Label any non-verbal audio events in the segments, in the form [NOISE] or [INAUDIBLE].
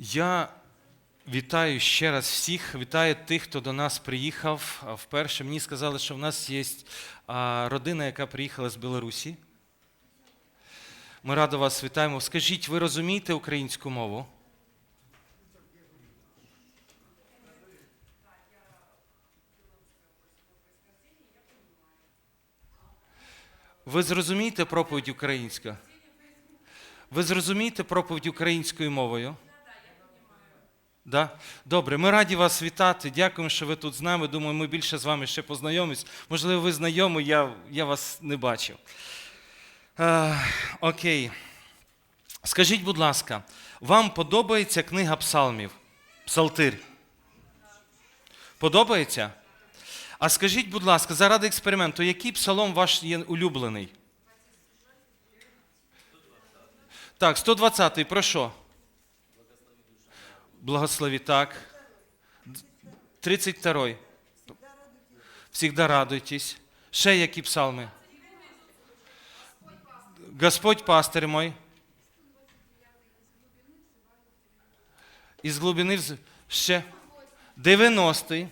Я вітаю ще раз всіх, вітаю тих, хто до нас приїхав. Вперше мені сказали, що в нас є родина, яка приїхала з Білорусі. Ми радо вас вітаємо. Скажіть, ви розумієте українську мову? Ви зрозумієте проповідь українська? Ви зрозумієте проповідь українською мовою? Да? Добре, ми раді вас вітати. Дякуємо, що ви тут з нами. Думаю, ми більше з вами ще познайомимось. Можливо, ви знайомі, я, я вас не бачив. Е, окей. Скажіть, будь ласка, вам подобається книга псалмів? Псалтир? Подобається? А скажіть, будь ласка, заради експерименту, який псалом ваш є улюблений? Так, 120-й, про що? Благослови, так. 32-й. Всегда радуйтесь. Ще які псалми? Господь пастир мой. Із глибини ще 90-й.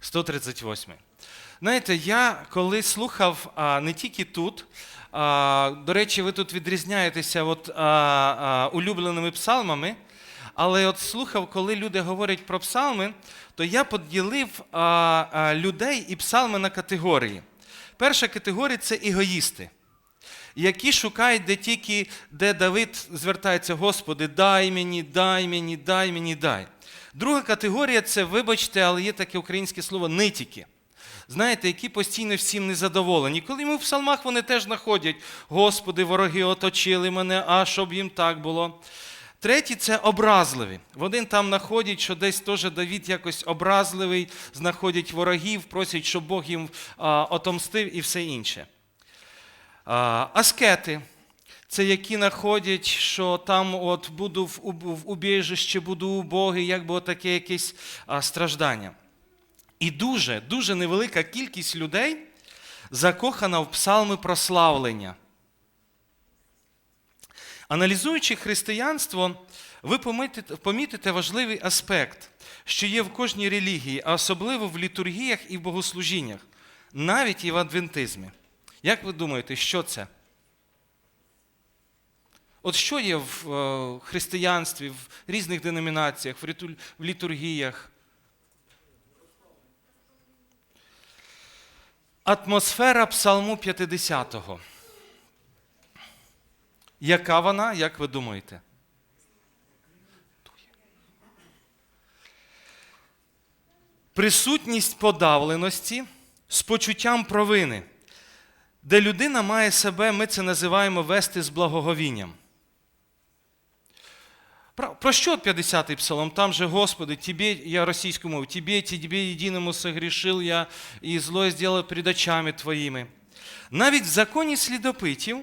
138. Знаєте, я коли слухав а, не тільки тут, до речі, ви тут відрізняєтеся от, а, а, улюбленими псалмами, але от слухав, коли люди говорять про псалми, то я поділив а, а, людей і псалми на категорії. Перша категорія це егоїсти які шукають, де тільки де Давид звертається, Господи, дай мені, дай мені, дай мені, дай. Друга категорія це, вибачте, але є таке українське слово нитіки. Знаєте, які постійно всім незадоволені. Коли йому в псалмах вони теж знаходять, Господи, вороги оточили мене, а щоб їм так було. Третій це образливі. В один там знаходять, що десь теж Давід якось образливий, знаходять ворогів, просять, щоб Бог їм а, отомстив і все інше. А, Аскети це які знаходять, що там от буду в, уб- в убіжищі, буду убогий, якби таке якесь страждання. І дуже, дуже невелика кількість людей закохана в псалми прославлення. Аналізуючи християнство, ви помітите, важливий аспект, що є в кожній релігії, а особливо в літургіях і в богослужіннях, навіть і в адвентизмі. Як ви думаєте, що це? От що є в е, християнстві, в різних деномінаціях, в літургіях? Атмосфера Псалму 50-го. Яка вона, як ви думаєте? Присутність подавленості з почуттям провини, де людина має себе, ми це називаємо вести з благоговінням. Про, що 50-й псалом? Там же, Господи, Тебе, я російською мовою, Тебе, Тебе єдиному согрішив я і зло зробив перед очами Твоїми. Навіть в законі слідопитів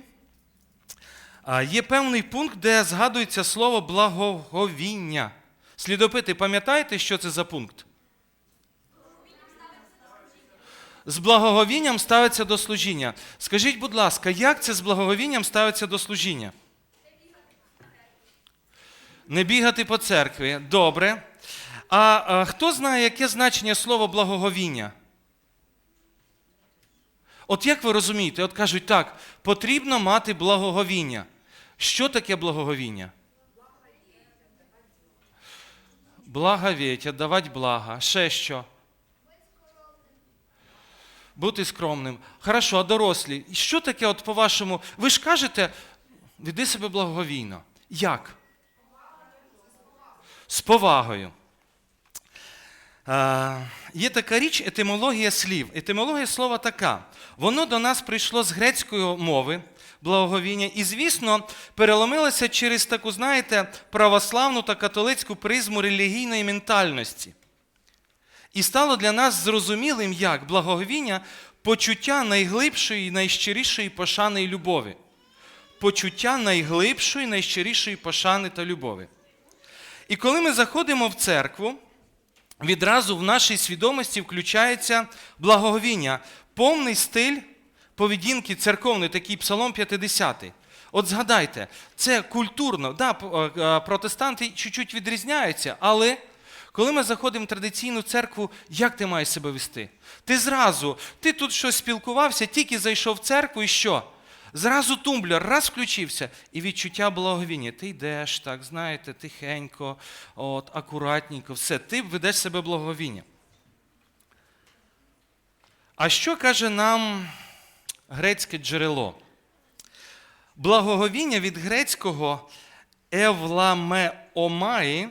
є певний пункт, де згадується слово благоговіння. Слідопити, пам'ятаєте, що це за пункт? З благоговінням ставиться до служіння. Скажіть, будь ласка, як це з благоговінням ставиться до служіння? Не бігати по церкві. Добре. А, а хто знає, яке значення слова благоговіння? От як ви розумієте, от кажуть так, потрібно мати благоговіння. Що таке благоговіння? Благовіть, давати блага. Ще що? Бути скромним. Хорошо, а дорослі. Що таке, от по-вашому? Ви ж кажете, веди себе благоговійно. Як? З повагою. Е, є така річ етимологія слів. Етимологія слова така. Воно до нас прийшло з грецької мови, благоговіння, і, звісно, переломилося через таку, знаєте, православну та католицьку призму релігійної ментальності. І стало для нас зрозумілим, як благоговіння почуття найглибшої, найщирішої пошани і любові. Почуття найглибшої, найщирішої пошани та любові. І коли ми заходимо в церкву, відразу в нашій свідомості включається благоговіння, повний стиль поведінки церковної, такий Псалом 50. От згадайте, це культурно. Да, е, е, протестанти чуть-чуть відрізняються, але коли ми заходимо в традиційну церкву, як ти маєш себе вести? Ти зразу, ти тут щось спілкувався, тільки зайшов в церкву і що? Зразу тумблер раз включився, і відчуття благовіння. Ти йдеш так, знаєте, тихенько, от, акуратненько, все, ти ведеш себе благовіння. А що каже нам грецьке джерело? Благоговіння від грецького евламеомаї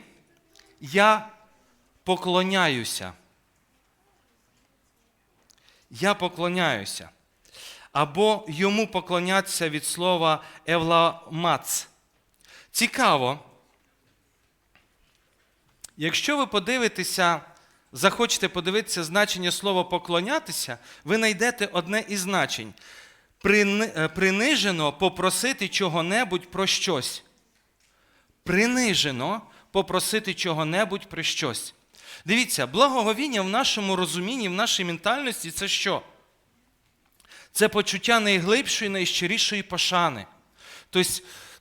я поклоняюся. Я поклоняюся. Або йому поклонятися від слова евламац. Цікаво. Якщо ви подивитеся, захочете подивитися значення слова поклонятися, ви знайдете одне із значень. Е, Принижено попросити чого-небудь про щось. Принижено попросити чого-небудь про щось. Дивіться, благоговіння в нашому розумінні, в нашій ментальності це що? Це почуття найглибшої, найщирішої пошани. Тобто,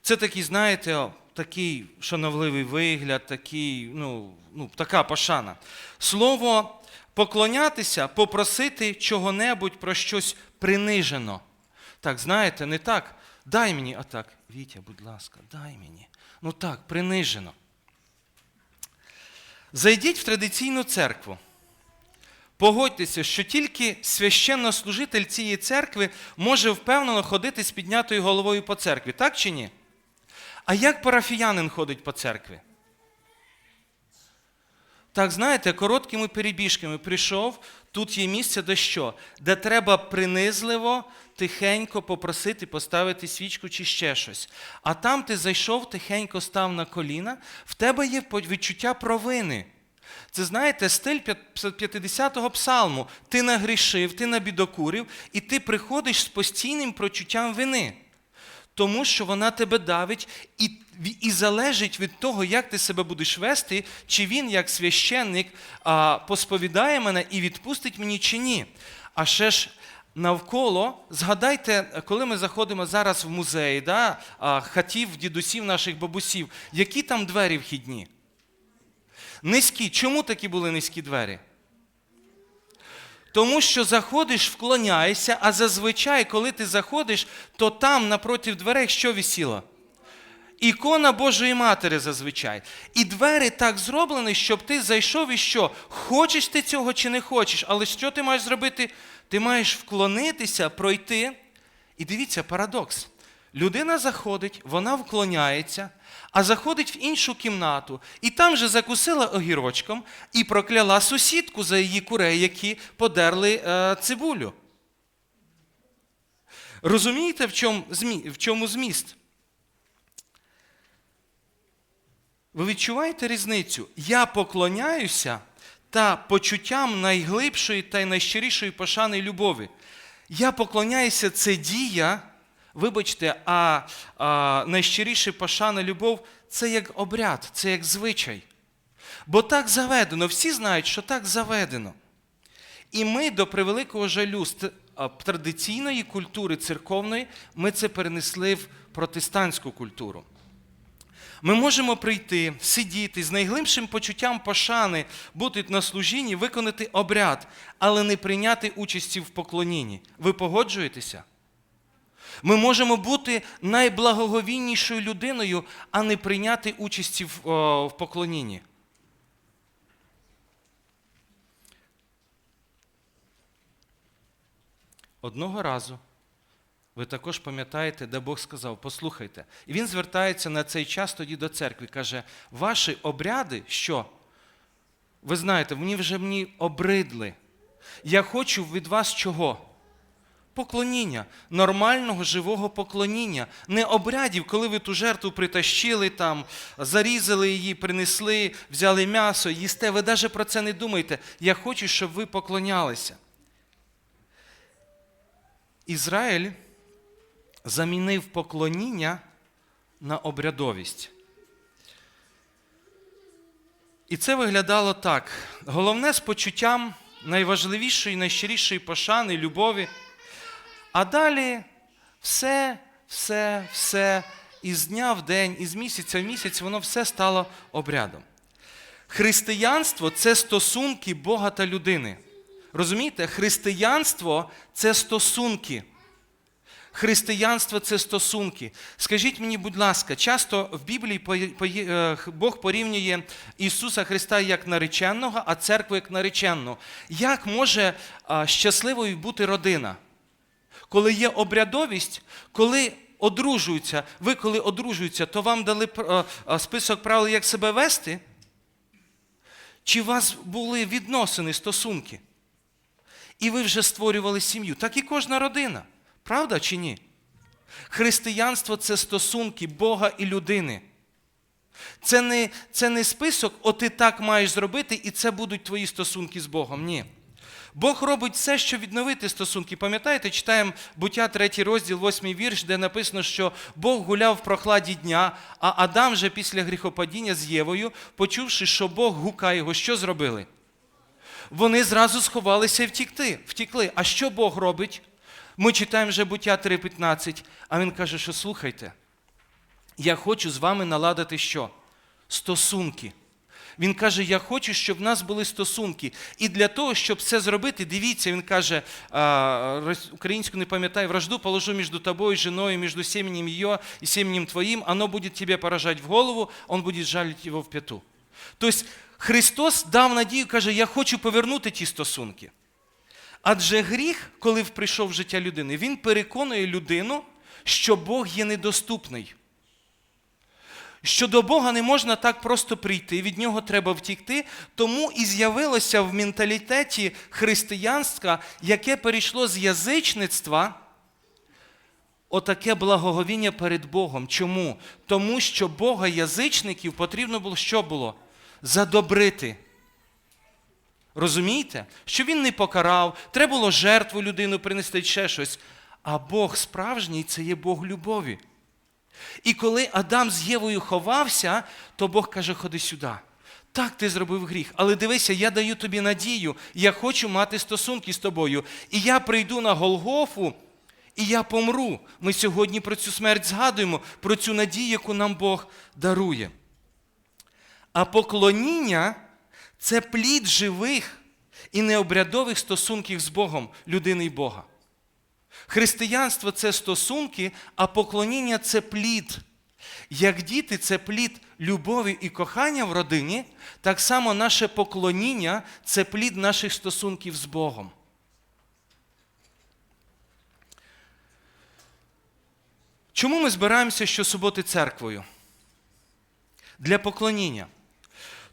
це такий, знаєте, такий шановливий вигляд, такий, ну, ну, така пошана. Слово поклонятися, попросити чого-небудь про щось принижено. Так, знаєте, не так. Дай мені, а так, Вітя, будь ласка, дай мені. Ну так, принижено. Зайдіть в традиційну церкву. Погодьтеся, що тільки священнослужитель цієї церкви може впевнено ходити з піднятою головою по церкві, так чи ні? А як парафіянин ходить по церкві? Так, знаєте, короткими перебіжками прийшов, тут є місце, де що? Де треба принизливо, тихенько попросити поставити свічку чи ще щось. А там ти зайшов, тихенько став на коліна, в тебе є відчуття провини. Це знаєте, стиль 50-го псалму. Ти нагрішив, ти набідокурив, і ти приходиш з постійним прочуттям вини. Тому що вона тебе давить і, і залежить від того, як ти себе будеш вести, чи він, як священник, посповідає мене і відпустить мені, чи ні. А ще ж навколо, згадайте, коли ми заходимо зараз в музей, да, хатів, дідусів наших бабусів, які там двері вхідні? Низькі. Чому такі були низькі двері? Тому що заходиш, вклоняєшся, а зазвичай, коли ти заходиш, то там напроти дверей що висіло? Ікона Божої Матері зазвичай. І двері так зроблені, щоб ти зайшов і що? Хочеш ти цього чи не хочеш, але що ти маєш зробити? Ти маєш вклонитися, пройти. І дивіться, парадокс. Людина заходить, вона вклоняється, а заходить в іншу кімнату, і там же закусила огірочком і прокляла сусідку за її курей, які подерли е, цибулю. Розумієте, в чому, в чому зміст? Ви відчуваєте різницю? Я поклоняюся та почуттям найглибшої та найщирішої пошани любові. Я поклоняюся це дія, вибачте, а, а найщиріша пошана любов це як обряд, це як звичай. Бо так заведено, всі знають, що так заведено. І ми до превеликого жалю традиційної культури церковної ми це перенесли в протестантську культуру. Ми можемо прийти, сидіти з найглибшим почуттям пошани, бути на служінні, виконати обряд, але не прийняти участі в поклонінні. Ви погоджуєтеся? Ми можемо бути найблагоговіннішою людиною, а не прийняти участі в, о, в поклонінні. Одного разу ви також пам'ятаєте, де Бог сказав: послухайте. І він звертається на цей час тоді до церкви. Каже: ваші обряди, що? Ви знаєте, вони вже мені обридли. Я хочу від вас чого? Поклоніння, нормального живого поклоніння, не обрядів, коли ви ту жертву притащили, там, зарізали її, принесли, взяли м'ясо, їсте. Ви навіть про це не думаєте. Я хочу, щоб ви поклонялися. Ізраїль замінив поклоніння на обрядовість. І це виглядало так. Головне з почуттям найважливішої, найщирішої пошани, любові. А далі все, все, все, із дня в день, із місяця в місяць, воно все стало обрядом. Християнство це стосунки Бога та людини. Розумієте, християнство це стосунки. Християнство це стосунки. Скажіть мені, будь ласка, часто в Біблії е, Бог порівнює Ісуса Христа як нареченого, а церкву як наречену. Як може щасливою бути родина? Коли є обрядовість, коли одружуються, ви коли одружуються, то вам дали е, е, список правил, як себе вести? Чи у вас були відносини, стосунки? І ви вже створювали сім'ю. Так і кожна родина. Правда чи ні? Християнство це стосунки Бога і людини. Це не, це не список, о ти так маєш зробити, і це будуть твої стосунки з Богом. Ні. Бог робить все, щоб відновити стосунки. Пам'ятаєте, читаємо буття 3 розділ, 8 вірш, де написано, що Бог гуляв в прохладі дня, а Адам же після гріхопадіння з Євою, почувши, що Бог гукає його, що зробили? Вони зразу сховалися і втікли. А що Бог робить? Ми читаємо вже буття 3.15, а він каже, що слухайте, я хочу з вами наладити що? Стосунки. Він каже, я хочу, щоб в нас були стосунки. І для того, щоб це зробити, дивіться, він каже, українську не пам'ятаю, вражду положу між тобою, женою, між семенем її і семенем твоїм, оно буде тебе поражати в голову, он буде жалити його в п'яту. Тобто Христос дав надію, каже, я хочу повернути ті стосунки. Адже гріх, коли прийшов в життя людини, він переконує людину, що Бог є недоступний. Що до Бога не можна так просто прийти, від нього треба втікти, тому і з'явилося в менталітеті християнства, яке перейшло з язичництва, отаке благоговіння перед Богом. Чому? Тому що Бога язичників потрібно було що було? Задобрити. Розумієте? Що він не покарав, треба було жертву людину принести ще щось. А Бог справжній це є Бог любові. І коли Адам з Євою ховався, то Бог каже: ходи сюди. Так, ти зробив гріх, але дивися, я даю тобі надію, я хочу мати стосунки з тобою. І я прийду на Голгофу, і я помру. Ми сьогодні про цю смерть згадуємо, про цю надію, яку нам Бог дарує. А поклоніння це плід живих і необрядових стосунків з Богом, людини і Бога. Християнство це стосунки, а поклоніння це плід. Як діти це плід любові і кохання в родині, так само наше поклоніння це плід наших стосунків з Богом. Чому ми збираємося щосуботи церквою? Для поклоніння.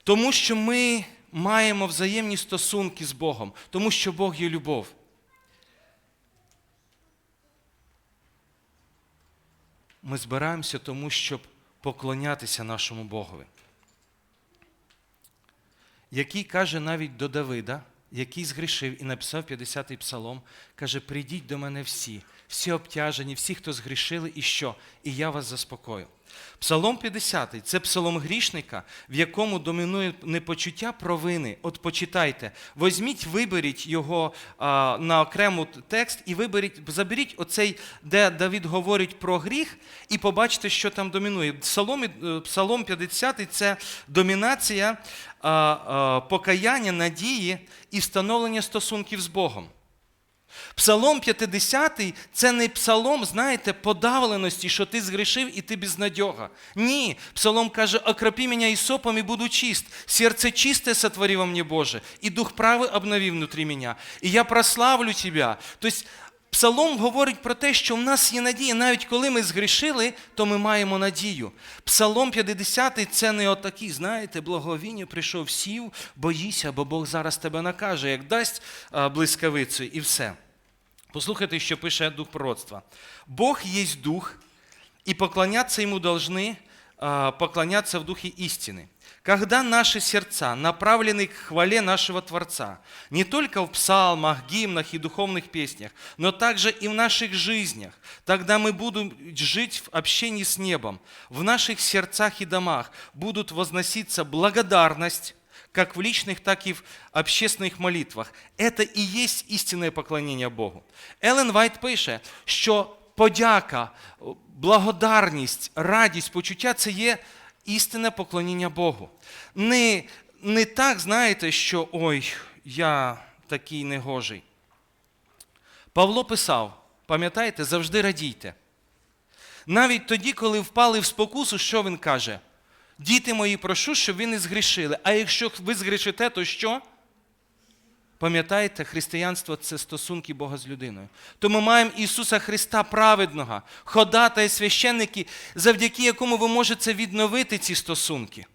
Тому що ми маємо взаємні стосунки з Богом, тому що Бог є любов. Ми збираємося тому, щоб поклонятися нашому Богові. Який каже навіть до Давида, який згрішив і написав 50-й псалом, каже: прийдіть до мене всі, всі обтяжені, всі, хто згрішили, і що? І я вас заспокою. Псалом 50 це псалом грішника, в якому домінує непочуття провини. От почитайте, візьміть, виберіть його а, на окрему текст і виберіть, заберіть оцей, де Давид говорить про гріх, і побачите, що там домінує. Псалом, е, псалом 50 це домінація а, а, покаяння, надії і встановлення стосунків з Богом. Псалом 50 це не псалом, знаєте, подавленості, що ти згрішив і ти безнадьога. Ні, псалом каже, окропі мене ісопом і буду чист. Серце чисте сотвори во мне, Боже, і дух правий обнови внутрі мене, і я прославлю Тебе. Тобто, Псалом говорить про те, що в нас є надія. Навіть коли ми згрішили, то ми маємо надію. Псалом 50 це не отакий, знаєте, благовіння прийшов, сів, боїся, бо Бог зараз тебе накаже, як дасть блискавицю, і все. Послухайте, що пише дух пророцтва. Бог є дух, и поклоняться Ему должны поклоняться в духе истины. Когда наши сердца направлены к хвале нашего Творца, не только в псалмах, гимнах и духовных песнях, но также и в наших жизнях, тогда мы будем жить в общении с небом. В наших сердцах и домах будут возноситься благодарность, как в личных, так и в общественных молитвах. Это и есть истинне поклоніння Богу. Елен Вайт пише, що подяка, благодарність, радість, почуття це є істинне поклоніння Богу. Не, не так, знаєте, що ой, я такий негожий. Павло писав, пам'ятаєте, завжди радійте. Навіть тоді, коли впали в спокусу, що він каже? Діти мої, прошу, щоб ви не згрішили. А якщо ви згрішите, то що? Пам'ятаєте, християнство це стосунки Бога з людиною. То ми маємо Ісуса Христа праведного, ходата і священники, завдяки якому ви можете відновити ці стосунки.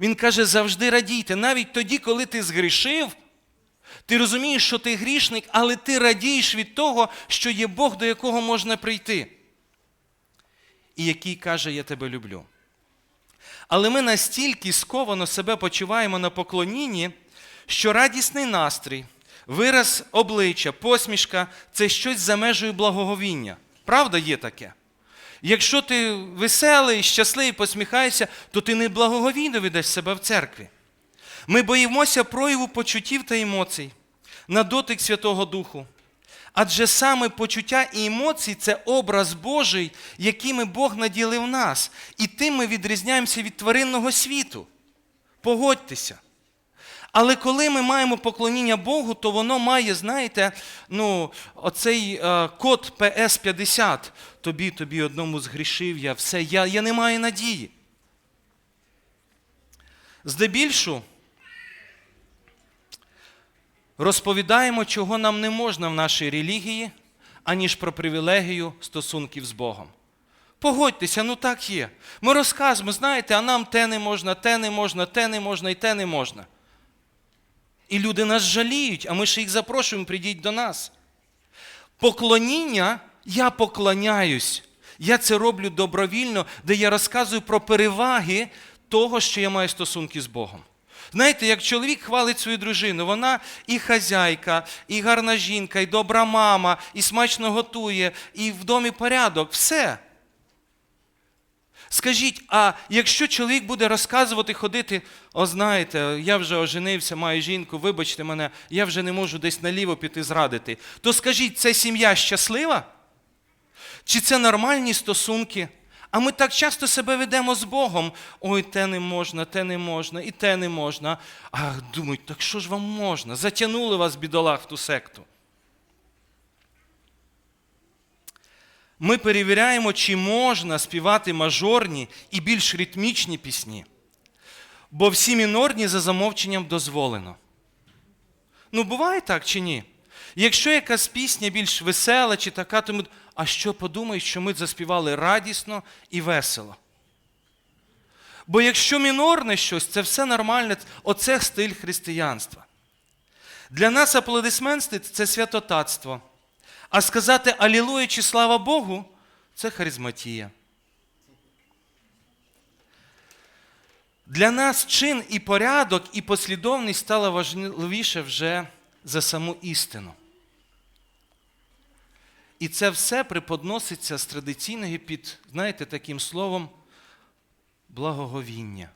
Він каже, завжди радійте, навіть тоді, коли ти згрішив, ти розумієш, що ти грішник, але ти радієш від того, що є Бог, до якого можна прийти. І який каже, я тебе люблю. Але ми настільки сковано себе почуваємо на поклонінні, що радісний настрій, вираз обличчя, посмішка це щось за межею благоговіння. Правда, є таке? Якщо ти веселий, щасливий, посміхаєшся, то ти не благоговійно ведеш себе в церкві. Ми боїмося прояву почуттів та емоцій, на дотик Святого Духу. Адже саме почуття і емоції це образ Божий, якими Бог наділив нас. І тим ми відрізняємося від тваринного світу. Погодьтеся. Але коли ми маємо поклоніння Богу, то воно має, знаєте, ну, оцей е, код PS50. Тобі, тобі одному згрішив я, все, я, я не маю надії. Здебільшу розповідаємо, чого нам не можна в нашій релігії, аніж про привілегію стосунків з Богом. Погодьтеся, ну так є. Ми розказуємо, знаєте, а нам те не можна, те не можна, те не можна і те не можна. І люди нас жаліють, а ми ще їх запрошуємо, прийдіть до нас. Поклоніння, я поклоняюсь. Я це роблю добровільно, де я розказую про переваги того, що я маю стосунки з Богом. Знаєте, як чоловік хвалить свою дружину, вона і хазяйка, і гарна жінка, і добра мама, і смачно готує, і в домі порядок, все. Скажіть, а якщо чоловік буде розказувати, ходити, о, знаєте, я вже оженився, маю жінку, вибачте мене, я вже не можу десь наліво піти зрадити, то скажіть, це сім'я щаслива? Чи це нормальні стосунки? А ми так часто себе ведемо з Богом. Ой, те не можна, те не можна, і те не можна. А думають, так що ж вам можна? Затягнули вас, бідолах, в ту секту. Ми перевіряємо, чи можна співати мажорні і більш ритмічні пісні. Бо всі мінорні за замовченням дозволено. Ну, буває так чи ні? Якщо якась пісня більш весела чи така, то ми. А що подумають, що ми заспівали радісно і весело? Бо якщо мінорне щось, це все нормальне, оце стиль християнства. Для нас аплодисменти це святотатство. А сказати Алілуя чи слава Богу це харизматія. Для нас чин і порядок, і послідовність стало важливіше вже за саму істину. І це все преподноситься з традиційного під, знаєте, таким словом благоговіння.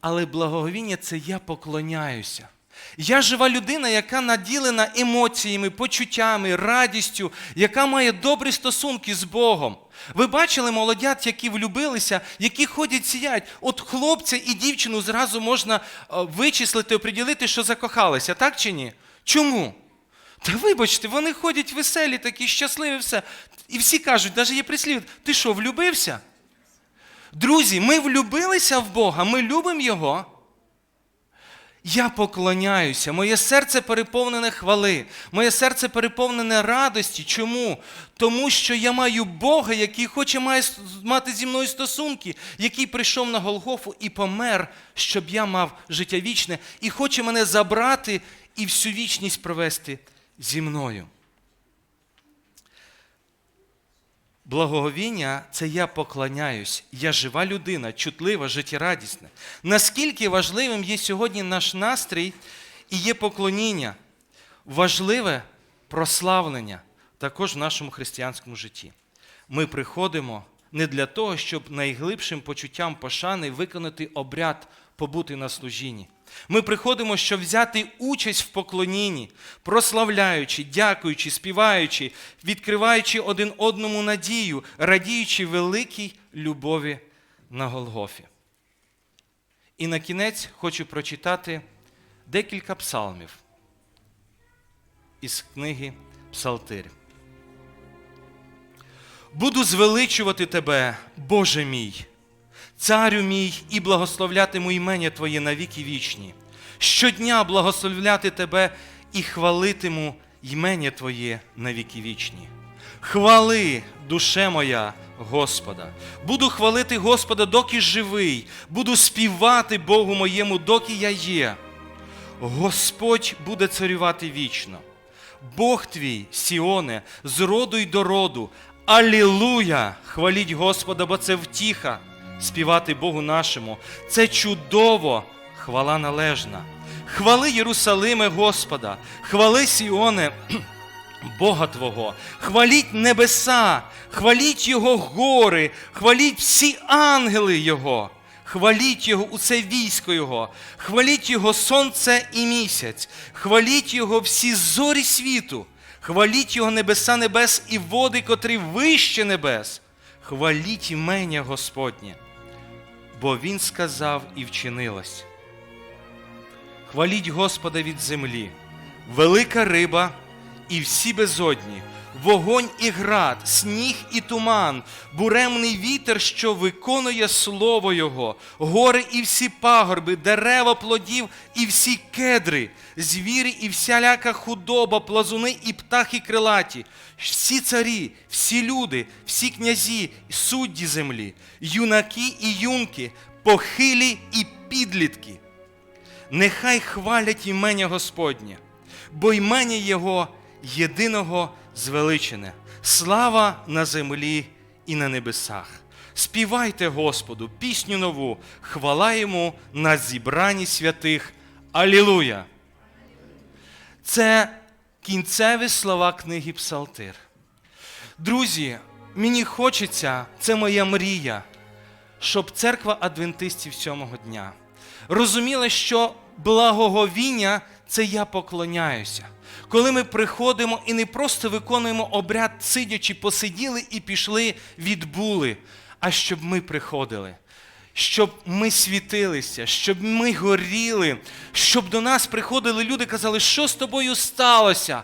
Але благоговіння це я поклоняюся. Я жива людина, яка наділена емоціями, почуттями, радістю, яка має добрі стосунки з Богом. Ви бачили молодят, які влюбилися, які ходять сіять. От хлопця і дівчину зразу можна вичислити, оприділити, що закохалися, так чи ні? Чому? Та вибачте, вони ходять веселі, такі щасливі, все. І всі кажуть, навіть є прислів, ти що, влюбився? Друзі, ми влюбилися в Бога, ми любимо Його. Я поклоняюся, моє серце переповнене хвали, моє серце переповнене радості. Чому? Тому що я маю Бога, який хоче мати зі мною стосунки, який прийшов на Голгофу і помер, щоб я мав життя вічне, і хоче мене забрати і всю вічність провести зі мною. Благоговіння це я поклоняюсь, я жива людина, чутлива, життєрадісна. Наскільки важливим є сьогодні наш настрій і є поклоніння, важливе прославлення також в нашому християнському житті. Ми приходимо не для того, щоб найглибшим почуттям пошани виконати обряд побути на служінні. Ми приходимо, щоб взяти участь в поклонінні, прославляючи, дякуючи, співаючи, відкриваючи один одному надію, радіючи великій любові на Голгофі. І на кінець хочу прочитати декілька псалмів із книги Псалтир. Буду звеличувати тебе, Боже мій, царю мій, і благословлятиму імення Твоє навіки вічні. Щодня благословляти тебе і хвалитиму імення Твоє навіки вічні. Хвали, душе моя, Господа. Буду хвалити Господа, доки живий, буду співати Богу моєму, доки я є. Господь буде царювати вічно. Бог твій, Сіоне, з роду й до роду. Алілуя! Хваліть Господа, бо це втіха. Співати Богу нашому. Це чудово, хвала належна. Хвали Єрусалиме Господа, хвали Сіоне, [CLEARS THROAT] Бога Твого, хваліть небеса, хваліть Його гори, хваліть всі ангели Його. Хваліть Його усе військо Його, хваліть Його сонце і місяць, хваліть Його всі зорі світу, хваліть Його небеса небес і води, котрі вище небес. Хваліть імення Господнє, бо Він сказав і вчинилось. Хваліть Господа від землі, велика риба і всі безодні, вогонь і град, сніг і туман, буремний вітер, що виконує слово Його, гори і всі пагорби, дерева плодів і всі кедри, звірі і всяляка худоба, плазуни і птахи крилаті, всі царі, всі люди, всі князі, судді землі, юнаки і юнки, похилі і підлітки. Нехай хвалять імення Господнє, бо імення Його єдиного звеличене, слава на землі і на небесах. Співайте Господу пісню нову, хвала йому на зібранні святих. Алілуя! Це кінцеві слова книги Псалтир. Друзі, мені хочеться, це моя мрія, щоб церква адвентистів сьомого дня розуміла, що благоговіння це я поклоняюся. Коли ми приходимо і не просто виконуємо обряд, сидячи, посиділи і пішли, відбули, а щоб ми приходили, щоб ми світилися, щоб ми горіли, щоб до нас приходили люди казали, що з тобою сталося?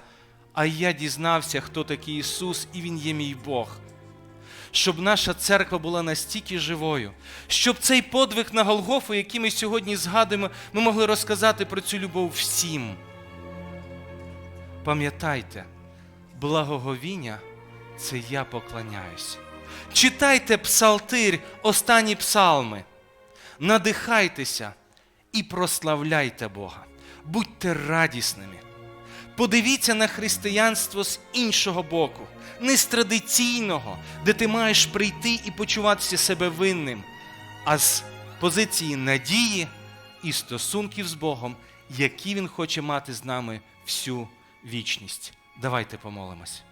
А я дізнався, хто такий Ісус, і Він є мій Бог щоб наша церква була настільки живою, щоб цей подвиг на Голгофу, який ми сьогодні згадуємо, ми могли розказати про цю любов всім. Пам'ятайте, благоговіння це я поклоняюсь. Читайте псалтир, останні псалми, надихайтеся і прославляйте Бога. Будьте радісними. Подивіться на християнство з іншого боку, не з традиційного, де ти маєш прийти і почуватися себе винним, а з позиції надії і стосунків з Богом, які Він хоче мати з нами всю вічність. Давайте помолимось.